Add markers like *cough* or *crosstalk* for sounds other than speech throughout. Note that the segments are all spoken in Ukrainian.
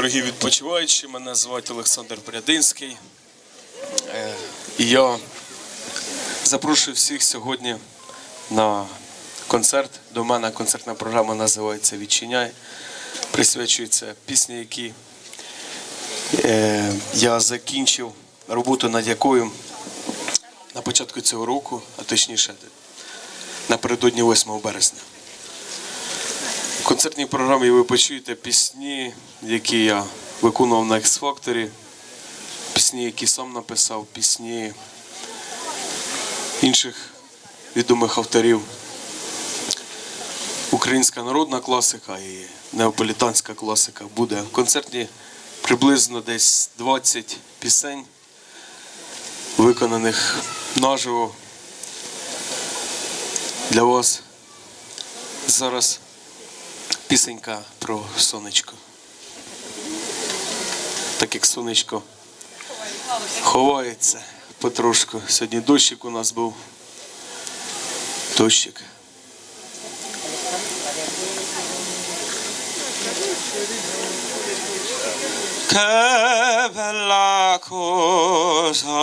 Дорогі відпочиваючі, мене звати Олександр Брядинський. Е, І я запрошую всіх сьогодні на концерт. До мене концертна програма називається Відчиняй. Присвячується пісні, які е, я закінчив роботу над якою на початку цього року, а точніше напередодні 8 березня. Концертній програмі ви почуєте пісні, які я виконував на X-Factor, пісні, які сам написав, пісні інших відомих авторів. Українська народна класика і неаполітанська класика буде. В концерті приблизно десь 20 пісень, виконаних наживо для вас. Зараз пісенька про сонечко. Так як сонечко ховається потрошку. Сьогодні дощик у нас був. Дощик. Che bella cosa,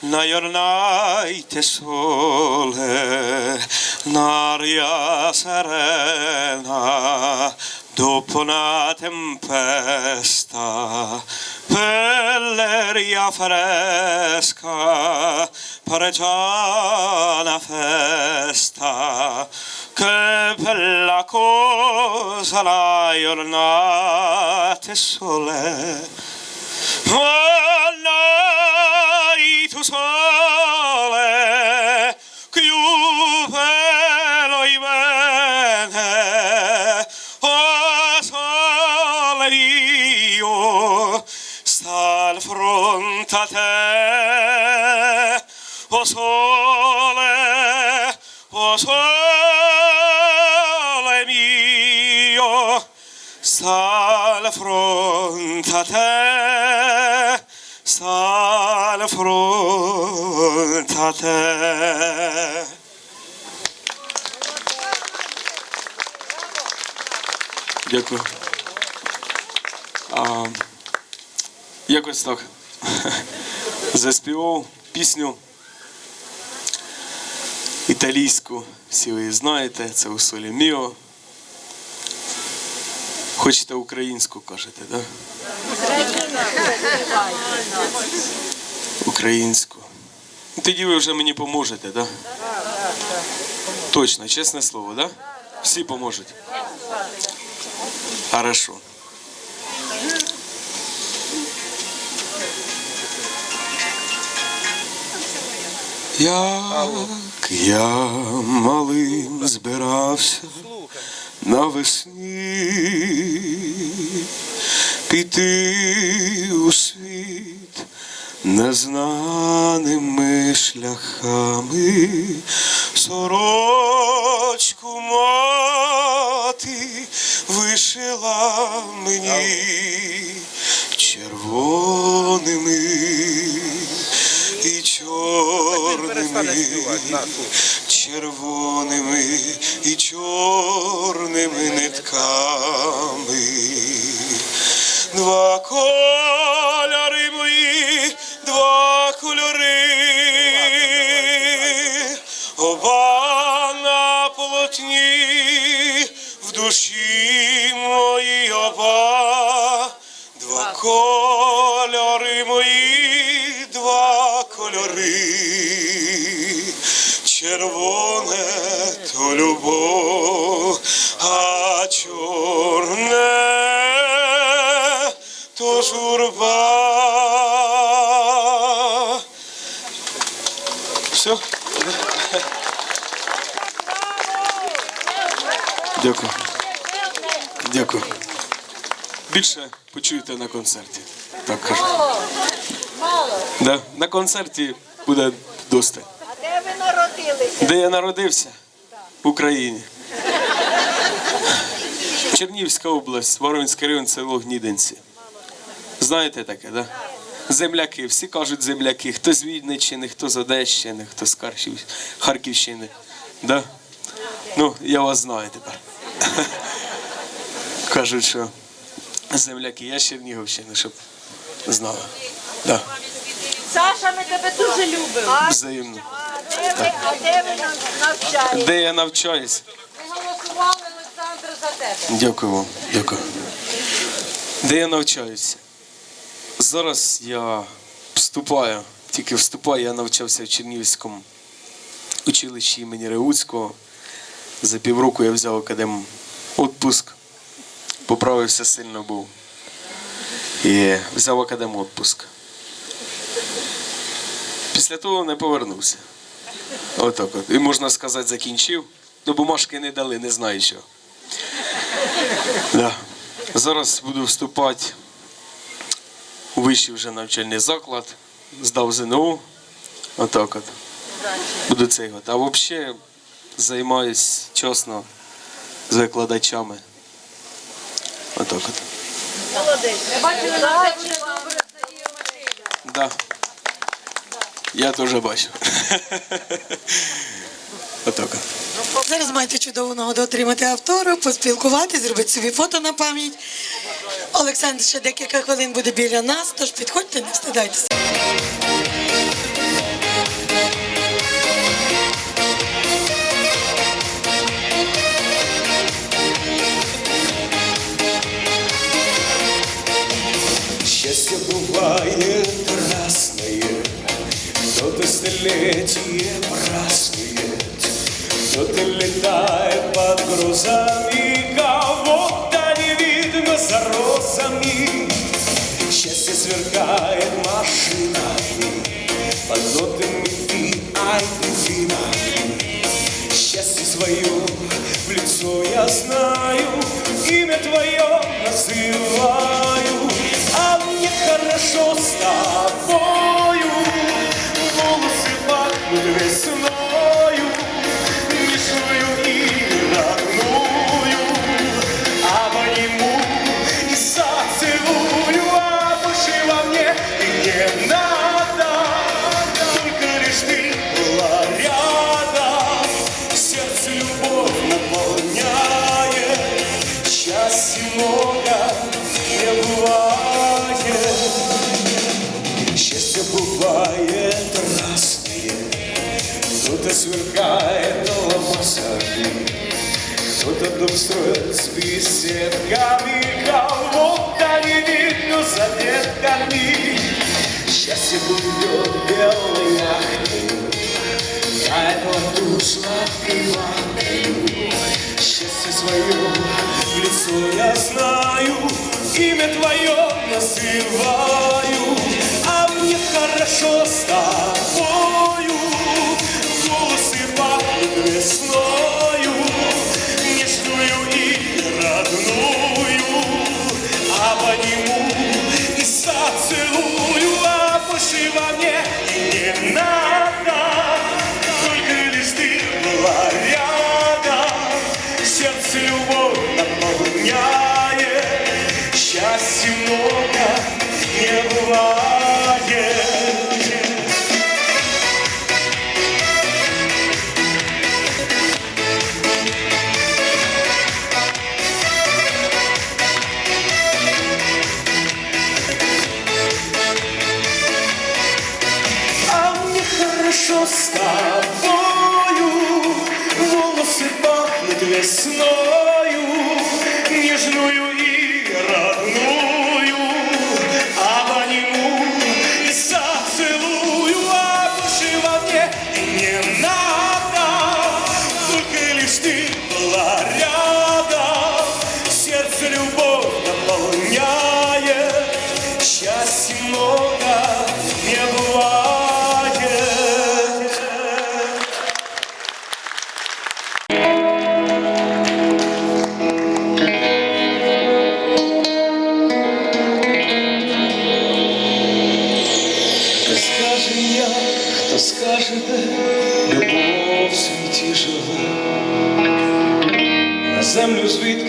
una giornata sole, un'aria serena, dopo una tempesta, bell'aria fresca, pare già una festa, che bella cosa la giornata sole. Oh, noi tu sole, più bello e bene, oh sole io, sta al fronte a te, oh sole, oh sole mio, sta al fronte a te, sta al fronte. Дякую. А, якось так заспівав пісню італійську. Всі ви її знаєте, це у солі Міо. Хочете українську, кажете, так? Да? Українську. Тоді ви вже мені поможете? Да? Точно, чесне слово? Да? Всі поможуть. Хорошо. Як я малим збирався навесні піти у світ незнаними шляхами, сорочку мати вишила мені червоними і чорними, червоними кольори, червоне то любов, а чорне то журба. Все. Дякую. Дякую. Більше почуєте на концерті. Так кажу. Да? На концерті буде достатньо. А де ви народилися? Де я народився? В Україні. Чернівська область, Воронський район, село Гнідинці. Знаєте таке, да? Земляки, всі кажуть земляки, хто з Вінниччини, хто з Одещини, хто з Харківщини. Да? Ну, я вас знаю тепер. *laughs* Кажуть, що земляки, я з Чернігівщини, щоб знали. Да. Саша, ми тебе дуже любимо. Взаємно. А де ви, а де навчаєте? Де я навчаюсь? Ми голосували, Олександр, за тебе. Дякую вам, дякую. Де я навчаюсь? Зараз я вступаю, тільки вступаю, я навчався в Чернігівському училищі імені Реуцького. За півроку я взяв академ відпуск. Поправився сильно був. І взяв академ відпуск. Після того не повернувся. Отак от. І можна сказати, закінчив. До бумажки не дали, не знаю що. Да. Зараз буду вступати у вищий вже навчальний заклад. Здав ЗНО. Отак от. Буду цей от. А взагалі займаюсь чесно з викладачами. Отак от. Молодець. Бачили добре. Да. Я теж бачу. Отака. Зараз маєте чудову нагоду отримати автора, поспілкуватися, зробити собі фото на пам'ять. Олександр ще декілька хвилин буде біля нас, тож підходьте, не встидайтеся. Под грузами, кого-то не видно за розами. Счастье сверкает машинами, под нотами вина. Счастье свое в лицо я знаю, имя твое называю, а мне хорошо с с беседками, кого-то не видно за детками. Счастье плывет белой яхтой, я этого душа приватную Счастье свое в лицо я знаю. Имя твое называю. А мне хорошо с тобою тобою Волосы пахнут весною то скажете, любов в світі живе, на землю звідки.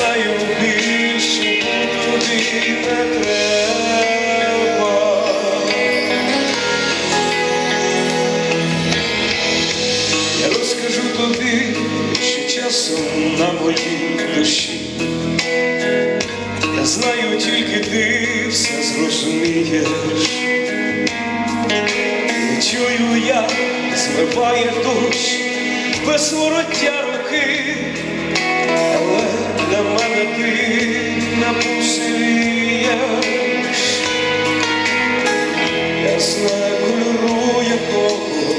Знаю більше тобі не треба. Я розкажу тобі, що часом на моїй душі. Я знаю, тільки ти все зрозумієш. Не чую я, змиває дощ без вороття руки, для мене ти не посилієш. Я знаю кольору якого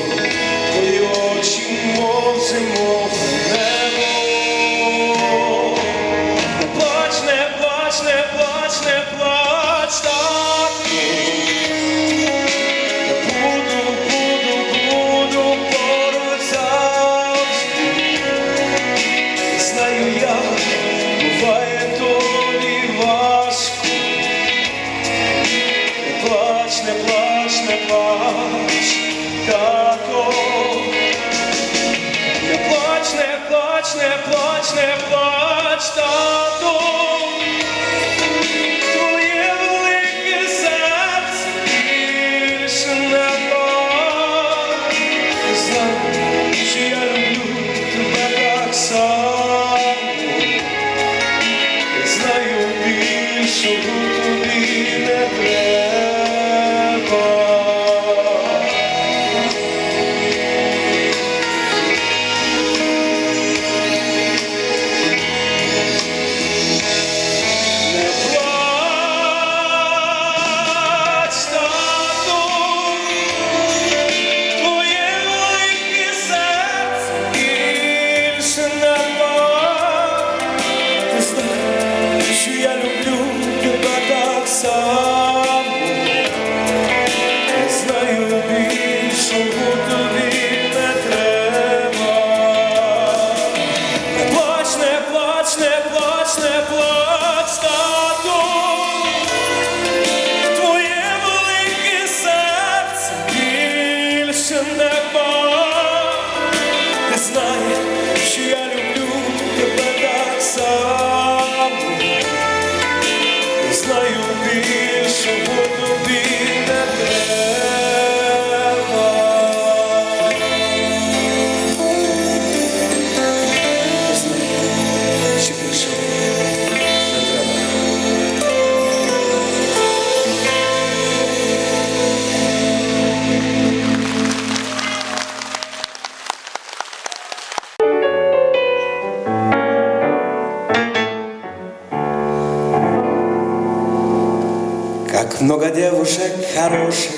хороших,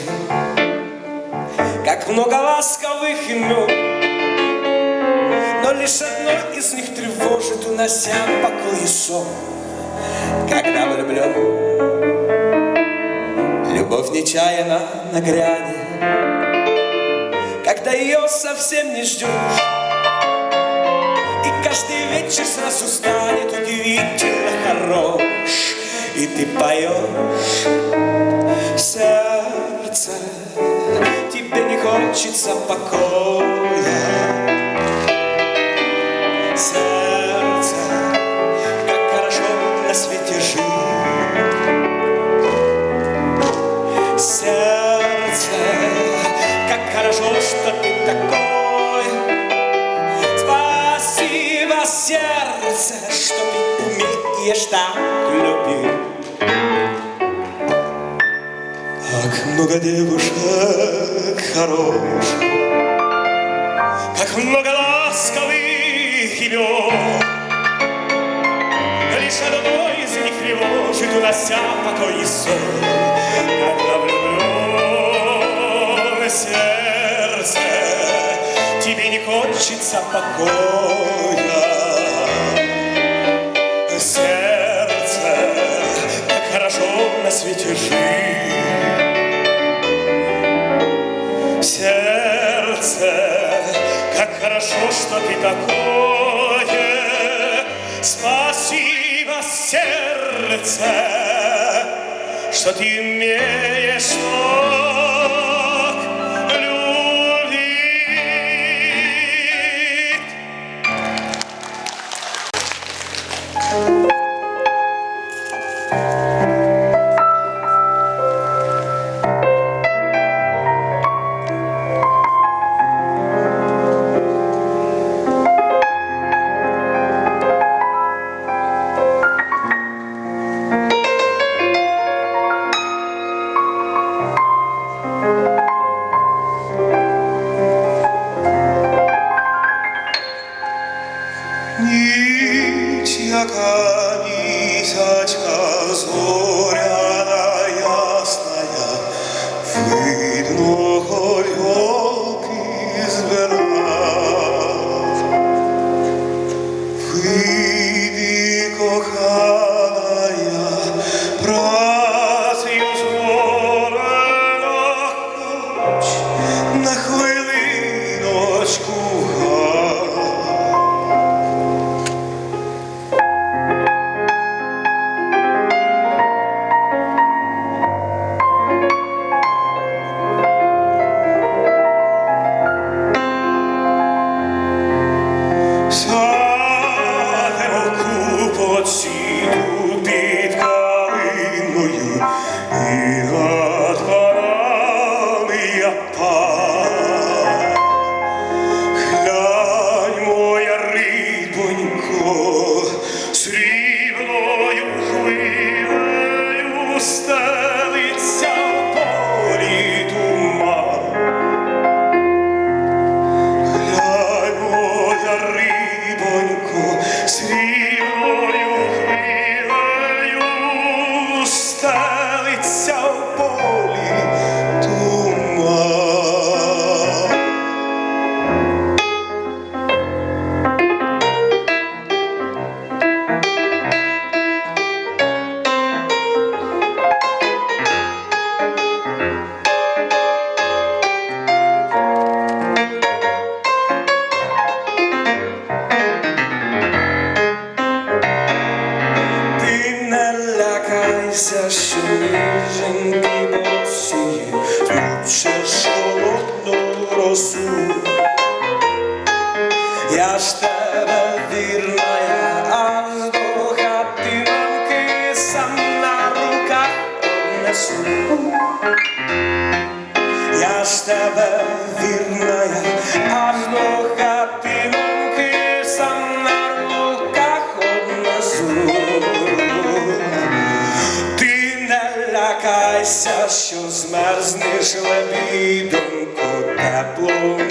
как много ласковых имен, но лишь одно из них тревожит, унося покой и сон, когда влюблен. Любовь нечаянно на грани, когда ее совсем не ждешь, и каждый вечер сразу станет удивительно хорош, и ты поешь не хочется покоя. Как много девушек хороших, Как много ласковых имен. Лишь одно из них тревожит, унося покой и сон. Когда влюблен сердце, тебе не хочется покоя. Сердце, как хорошо на свете жить. хорошо, что ты такое. Спасибо, сердце, что ты умеешь. 이 지하가 이사 차소량 Я ж тебе вірна, аж до хатинки сам на руках односу. Ти не лякайся, що змерзнеш лебідоньку теплу.